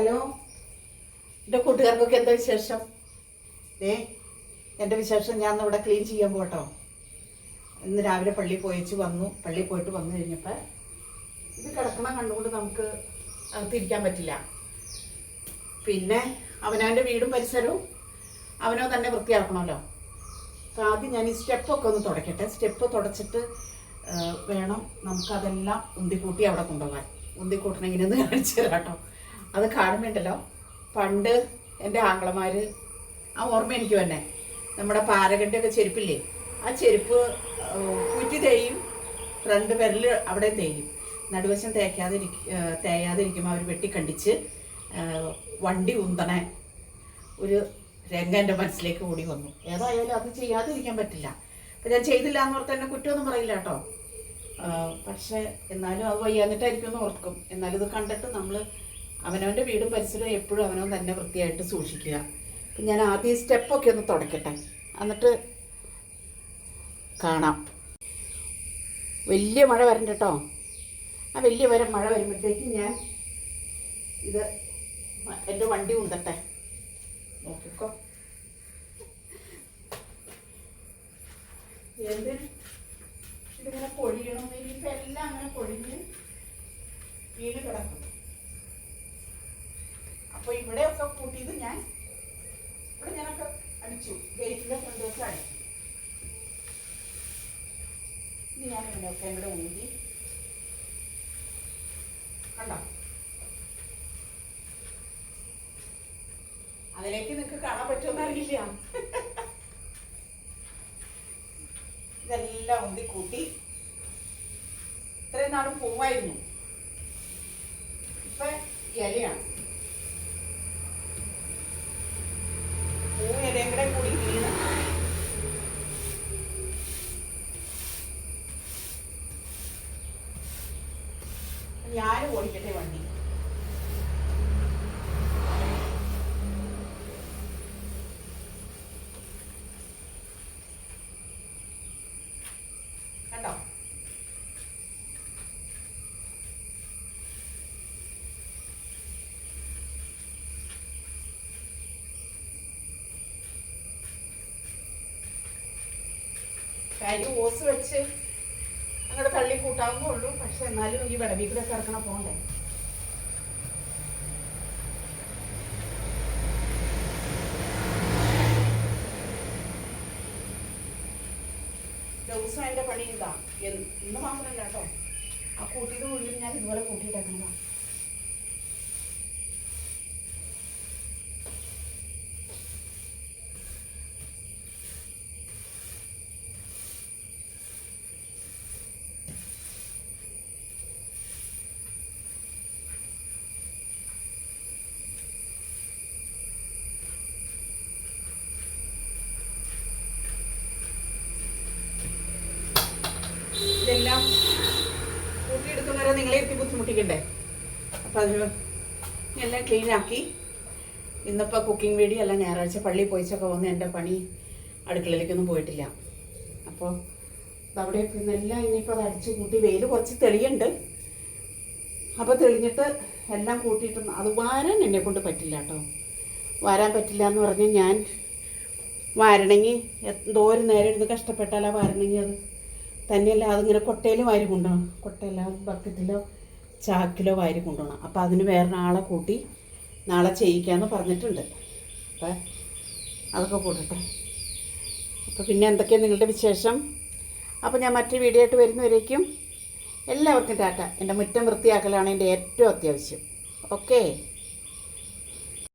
Hello? എന്റെ കൂട്ടുകാർക്കൊക്കെ എന്താ വിശേഷം? ഏ എന്റെ വിശേഷം ഞാൻ ഇവിടെ ക്ലീൻ ചെയ്യാൻ പോട്ടോ ഇന്ന് രാവിലെ പള്ളി പോയിച്ച് വന്നു. പള്ളി പോയിട്ട് വന്നു കഴിഞ്ഞപ്പോൾ ഇത് കിടക്കണം കണ്ടുകൊണ്ട് നമുക്ക് തിരിക്കാൻ പറ്റില്ല. പിന്നെ അവനവന്റെ വീടും പരിസരവും അവനോ തന്നെ വൃത്തിയാക്കണമല്ലോ. അപ്പോൾ ആദ്യം ഞാൻ ഈ സ്റ്റെപ്പൊക്കെ ഒന്ന് തുടയ്ക്കട്ടെ. സ്റ്റെപ്പ് തുടച്ചിട്ട് വേണം നമുക്കതെല്ലാം ഉന്തിക്കൂട്ടി അവിടെ കൊണ്ടുപോകാൻ. ഉന്തിക്കൂട്ടണം ഇങ്ങനെ ഒന്ന് കാണിച്ചു തരാം കേട്ടോ അത് കാണുമ്പോണ്ടല്ലോ? പണ്ട് എന്റെ ആങ്ങളമാർ ആ ഓർമ്മ എനിക്ക് തന്നെ. നമ്മുടെ പാരകന്റെ ഒക്കെ ചെരുപ്പില്ലേ? ആ ചെരുപ്പ് കുറ്റി തേയും. ഫ്രണ്ട് വിരൽ അവിടെ തേയും. നടുവശം തേക്കാതിരിക്ക തേയാതിരിക്കുമ്പോൾ അവർ വെട്ടിക്കണ്ടിച്ച് വണ്ടി ഉന്തണേ ഒരു രംഗം എന്റെ മനസ്സിലേക്ക് ഓടി വന്നു. ഏതായാലും അത് ചെയ്യാതിരിക്കാൻ പറ്റില്ല. അപ്പം ഞാൻ ചെയ്തില്ല എന്ന് ഓർത്ത് എന്നെ കുറ്റമൊന്നും പറയില്ല കേട്ടോ. പക്ഷേ എന്നാലും അത് വയ്യാഞ്ഞിട്ടായിരിക്കും എന്ന് ഓർക്കും. എന്നാലും ഇത് കണ്ടിട്ട് നമ്മൾ അവനവന്റെ വീടും പരിസരവും എപ്പോഴും അവനവൻ തന്നെ വൃത്തിയായിട്ട് സൂക്ഷിക്കുക. അപ്പം ഞാൻ ആദ്യം സ്റ്റെപ്പൊക്കെ ഒന്ന് തുടക്കട്ടെ. എന്നിട്ട് കാണാം. വലിയ മഴ വരണ്ട കേട്ടോ ആ വലിയ വര മഴ വരുമ്പോഴത്തേക്കും ഞാൻ ഇത് എന്റെ വണ്ടി ഉണ്ടട്ടെ. നോക്കിക്കോ. എന്ത് അപ്പോൾ ഇവിടെയൊക്കെ കൂട്ടിയത് ഞാൻ. ഇവിടെ ഞാനൊക്കെ അടിച്ചു. ഗേറ്റിന്റെ ഫ്രണ്ട് അടിച്ചു. ഇനി ഞാൻ ഇവിടെയൊക്കെ ഇവിടെ ഊന്തി. കണ്ടോ? അതിലേക്ക് നിങ്ങൾക്ക് കാണാൻ പറ്റുമെന്ന് അറിയില്ല ഇതെല്ലാം ഉന്തി കൂട്ടി. ഇത്രയും നാളും പൂവായിരുന്നു. ഇപ്പൊ ഇലയാണ് പൂ ഇലയും കൂടെ കൂടി വീണ് ഞാൻ ഓടിക്കട്ടെ വണ്ടി. കണ്ടോ? കാര്യം ഓസ് വെച്ച് തള്ളി കൂട്ടാവുന്നേ ഉള്ളൂ. പക്ഷെ എന്നാലും ഈ വിടവി കൂടെ കിടക്കണ പോകണ്ടേ? ദിവസം അതിന്റെ പണി ഇതാ. എന്ന് മാത്രമല്ല കേട്ടോ. ആ കൂട്ടിയത് മുഴുവൻ ഞാൻ ഇതുപോലെ കൂട്ടിയിട്ടേക്കുന്നതാ ഇതെല്ലാം കൂട്ടിയെടുക്കുന്നവരെ നിങ്ങളെ എത്തി ബുദ്ധിമുട്ടിക്കണ്ടേ? അപ്പം അതിന് എല്ലാം ക്ലീൻ ആക്കി. ഇന്നിപ്പോൾ കുക്കിംഗ് വീഡിയോ അല്ല ഞായറാഴ്ച പള്ളിയിൽ പോയിച്ചൊക്കെ വന്ന് എന്റെ പണി അടുക്കളയിലേക്കൊന്നും പോയിട്ടില്ല. അപ്പോൾ അവിടെ എല്ലാം ഇനിയിപ്പോൾ അത് അടിച്ചു കൂട്ടി വെയിൽ കുറച്ച് തെളിയുണ്ട്. അപ്പോൾ തെളിഞ്ഞിട്ട് എല്ലാം കൂട്ടിയിട്ട് അത് വാരാൻ എന്നെ കൊണ്ട് പറ്റില്ല കേട്ടോ. വാരാൻ പറ്റില്ല എന്ന് പറഞ്ഞ് ഞാൻ വാരണമെങ്കിൽ എന്തോരം നേരം ഇരുന്ന് കഷ്ടപ്പെട്ടാലാ വാരണമെങ്കിൽ അത്. തന്നെയല്ല അതിങ്ങനെ കൊട്ടയിൽ വാരി കൊണ്ടുപോകണം. കൊട്ടയിലോ ബക്കറ്റിലോ ചാക്കിലോ വാരി കൊണ്ടുപോകണം. അപ്പോൾ അതിന് വേറെ ആളെ കൂട്ടി നാളെ ചെയ്യിക്കാമെന്ന് പറഞ്ഞിട്ടുണ്ട്. അപ്പം അതൊക്കെ കൂട്ടട്ടെ അപ്പോൾ പിന്നെ എന്തൊക്കെയാണ് നിങ്ങളുടെ വിശേഷം? അപ്പോൾ ഞാൻ മറ്റു വീഡിയോ ആയിട്ട് വരുന്നവരേക്കും എല്ലാവർക്കും ടാറ്റ. എന്റെ മുറ്റം വൃത്തിയാക്കലാണ് എന്റെ ഏറ്റവും അത്യാവശ്യം. ഓക്കേ